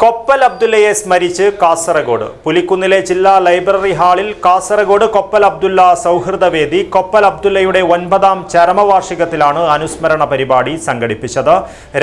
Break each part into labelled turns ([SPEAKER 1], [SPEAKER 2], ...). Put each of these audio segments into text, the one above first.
[SPEAKER 1] കൊപ്പൽ അബ്ദുല്ലയെ സ്മരിച്ച് കാസർഗോഡ്. പുലിക്കുന്നിലെ ജില്ലാ ലൈബ്രറി ഹാളിൽ കാസർഗോഡ് കൊപ്പൽ അബ്ദുല്ല സൗഹൃദവേദി കൊപ്പൽ അബ്ദുല്ലയുടെ ഒൻപതാം ചരമവാർഷികത്തിലാണ് അനുസ്മരണ പരിപാടി സംഘടിപ്പിച്ചത്.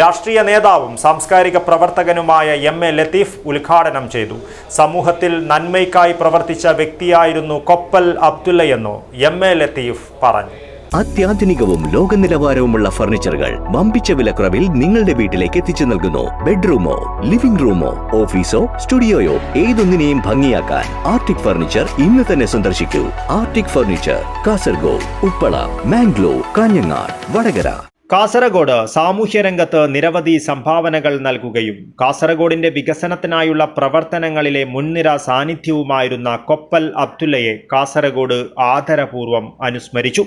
[SPEAKER 1] രാഷ്ട്രീയ നേതാവും സാംസ്കാരിക പ്രവർത്തകനുമായ എം എ ലത്തീഫ് ഉദ്ഘാടനം ചെയ്തു. സമൂഹത്തിൽ നന്മയ്ക്കായി പ്രവർത്തിച്ച വ്യക്തിയായിരുന്നു കൊപ്പൽ അബ്ദുല്ലയെന്നു എം എ ലത്തീഫ് പറഞ്ഞു.
[SPEAKER 2] അത്യാധുനികവും ലോക നിലവാരവുമുള്ള ഫർണിച്ചറുകൾ വമ്പിച്ച വിലക്കുറവിൽ നിങ്ങളുടെ വീട്ടിലേക്ക് എത്തിച്ചു നൽകുന്നു. ബെഡ്റൂമോ ലിവിംഗ് റൂമോ ഓഫീസോ സ്റ്റുഡിയോയോ ഏതൊന്നിനെയും ഭംഗിയാക്കാൻ ആർട്ടിക് ഫർണിച്ചർ ഇന്ന് തന്നെ സന്ദർശിക്കൂ. Arctic furniture Kasaragod Uppala Mangalore Kanhangad Vadakara.
[SPEAKER 1] Kasaragod സാമൂഹ്യരംഗത്ത് നിരവധി സംഭാവനകൾ നൽകുകയും കാസർഗോഡിന്റെ വികസനത്തിനായുള്ള പ്രവർത്തനങ്ങളിലെ മുൻനിര സാന്നിധ്യവുമായിരുന്ന കൊപ്പൽ അബ്ദുല്ലയെ കാസർഗോഡ് ആദരപൂർവം അനുസ്മരിച്ചു.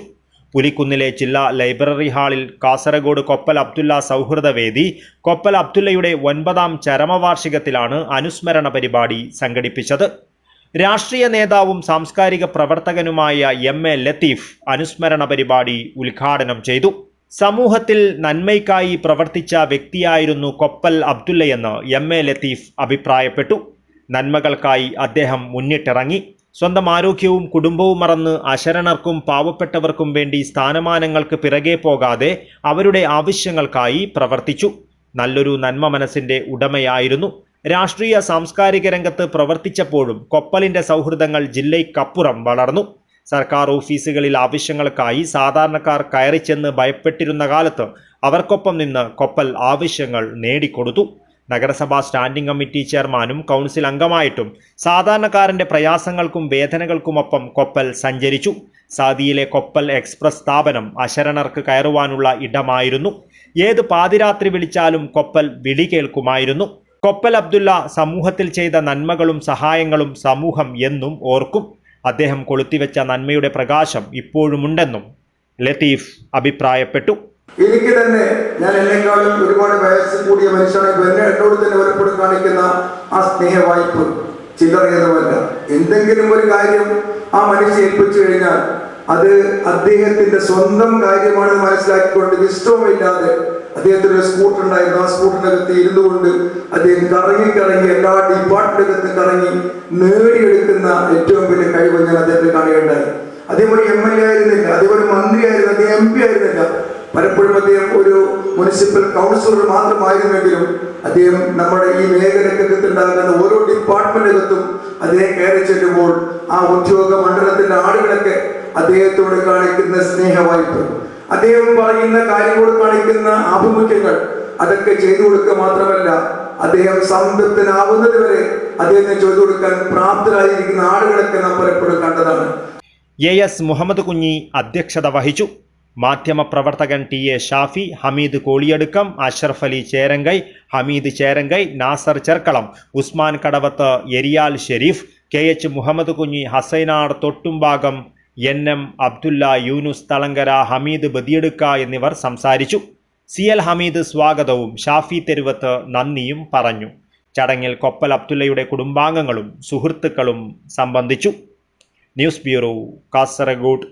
[SPEAKER 1] പുലിക്കുന്നിലെ ജില്ലാ ലൈബ്രറി ഹാളിൽ കാസർഗോഡ് കൊപ്പൽ അബ്ദുല്ല സൗഹൃദവേദി കൊപ്പൽ അബ്ദുല്ലയുടെ ഒൻപതാം ചരമവാർഷികത്തിലാണ് അനുസ്മരണ പരിപാടി സംഘടിപ്പിച്ചത്. രാഷ്ട്രീയ നേതാവും സാംസ്കാരിക പ്രവർത്തകനുമായ എം എ ലത്തീഫ് അനുസ്മരണ പരിപാടി ഉദ്ഘാടനം ചെയ്തു. സമൂഹത്തിൽ നന്മയ്ക്കായി പ്രവർത്തിച്ച വ്യക്തിയായിരുന്നു കൊപ്പൽ അബ്ദുല്ലയെന്ന് എം എ ലത്തീഫ് അഭിപ്രായപ്പെട്ടു. നന്മകൾക്കായി അദ്ദേഹം മുന്നിട്ടിറങ്ങി. സ്വന്തം ആരോഗ്യവും കുടുംബവും മറന്ന് അശരണർക്കും പാവപ്പെട്ടവർക്കും വേണ്ടി സ്ഥാനമാനങ്ങൾക്ക് പിറകെ പോകാതെ അവരുടെ ആവശ്യങ്ങൾക്കായി പ്രവർത്തിച്ചു. നല്ലൊരു നന്മ മനസ്സിന്റെ ഉടമയായിരുന്നു. രാഷ്ട്രീയ സാംസ്കാരിക രംഗത്ത് പ്രവർത്തിച്ചപ്പോഴും കൊപ്പലിന്റെ സൗഹൃദങ്ങൾ ജില്ലയ്ക്കപ്പുറം വളർന്നു. സർക്കാർ ഓഫീസുകളിൽ ആവശ്യങ്ങൾക്കായി സാധാരണക്കാർ കയറിച്ചെന്ന് ഭയപ്പെട്ടിരുന്ന കാലത്ത് അവർക്കൊപ്പം നിന്ന് കൊപ്പൽ ആവശ്യങ്ങൾ നേടിക്കൊടുത്തു. നഗരസഭാ സ്റ്റാൻഡിംഗ് കമ്മിറ്റി ചെയർമാനും കൗൺസിൽ അംഗമായിട്ടും സാധാരണക്കാരന്റെ പ്രയാസങ്ങൾക്കും വേദനകൾക്കുമൊപ്പം കൊപ്പൽ സഞ്ചരിച്ചു. സാദിയിലെ കൊപ്പൽ എക്സ്പ്രസ് സ്ഥാപനം അശരണർക്ക് കയറുവാനുള്ള ഇടമായിരുന്നു. ഏത് പാതിരാത്രി വിളിച്ചാലും കൊപ്പൽ വിളി കേൾക്കുമായിരുന്നു. കൊപ്പൽ അബ്ദുള്ള സമൂഹത്തിൽ ചെയ്ത നന്മകളും സഹായങ്ങളും സമൂഹം എന്നും ഓർക്കും. അദ്ദേഹം കൊളുത്തിവെച്ച നന്മയുടെ പ്രകാശം ഇപ്പോഴുമുണ്ടെന്നും ലത്തീഫ് അഭിപ്രായപ്പെട്ടു.
[SPEAKER 3] എനിക്ക് തന്നെ ഞാൻ എന്നെക്കാളും ഒരുപാട് വയസ്സ് കൂടിയ മനുഷ്യനാണ് എന്നെ എന്നോട് തന്നെ പലപ്പോഴും കാണിക്കുന്ന ആ സ്നേഹ വായ്പ ചില്ലറയതുമല്ല എന്തെങ്കിലും ഒരു കാര്യം ആ മനുഷ്യ ഏൽപ്പിച്ചു കഴിഞ്ഞാൽ അത് അദ്ദേഹത്തിന്റെ സ്വന്തം കാര്യമാണെന്ന് മനസ്സിലാക്കിക്കൊണ്ട് ഇഷ്ടവുമില്ലാതെ അദ്ദേഹത്തിന് ഒരു സ്കൂട്ടർ ഉണ്ടായിരുന്നു. ആ സ്കൂട്ടറിനകത്ത് ഇരുന്നു കൊണ്ട് അദ്ദേഹം കറങ്ങി കറങ്ങി എല്ലാ ഡിപ്പാർട്ട്മെന്റിനകത്ത് കറങ്ങി നേടിയെടുക്കുന്ന ഏറ്റവും വലിയ കഴിവ് ഞാൻ അദ്ദേഹത്തെ കാണുകയുണ്ടായി. അതേപോലെ എം എൽ എ ആയിരുന്നില്ല അദ്ദേഹം ഒരു മന്ത്രിയായിരുന്നു അദ്ദേഹം എം പി ആയിരുന്നില്ല പലപ്പോഴും അദ്ദേഹം ഒരു മുനിസിപ്പൽ കൗൺസിലർ മാത്രമായിരുന്നെങ്കിലും അദ്ദേഹം നമ്മുടെ ഈ മേഖലക്കകത്തുണ്ടാകുന്ന ഓരോ ഡിപ്പാർട്ട്മെന്റിനകത്തും അദ്ദേഹം കയറി ചെല്ലുമ്പോൾ ആ ഉദ്യോഗ മണ്ഡലത്തിന്റെ ആളുകളൊക്കെ അദ്ദേഹത്തോട് കാണിക്കുന്ന സ്നേഹവായ്പ. അദ്ദേഹം പറയുന്ന കാര്യങ്ങളോട് കാണിക്കുന്ന ആഭിമുഖ്യങ്ങൾ അതൊക്കെ ചെയ്തു കൊടുക്കുക മാത്രമല്ല അദ്ദേഹം സംതൃപ്തനാവുന്നത് വരെ അദ്ദേഹത്തെ ചെയ്തു കൊടുക്കാൻ പ്രാപ്തരായിരിക്കുന്ന ആളുകളൊക്കെ നാം പലപ്പോഴും കണ്ടതാണ്.
[SPEAKER 1] എ എസ് മുഹമ്മദ് കുഞ്ഞി അധ്യക്ഷത വഹിച്ചു. മാധ്യമപ്രവർത്തകൻ T A Shafi Hameed Koliyadukkam Ashraf Ali Cherangai Hameed Cherangai Nasar Cherkalam Usman Kadavath Eriyal Sherif K H Muhammad Kunhi Hasainar Thottumbhagam N M Abdulla Yunus Thalangara Hameed Badiyadukka എന്നിവർ സംസാരിച്ചു. C L Hameed സ്വാഗതവും ഷാഫി തെരുവത്ത് നന്ദിയും പറഞ്ഞു. ചടങ്ങിൽ കൊപ്പൽ അബ്ദുല്ലയുടെ കുടുംബാംഗങ്ങളും സുഹൃത്തുക്കളും സംബന്ധിച്ചു. News bureau Kasaragod.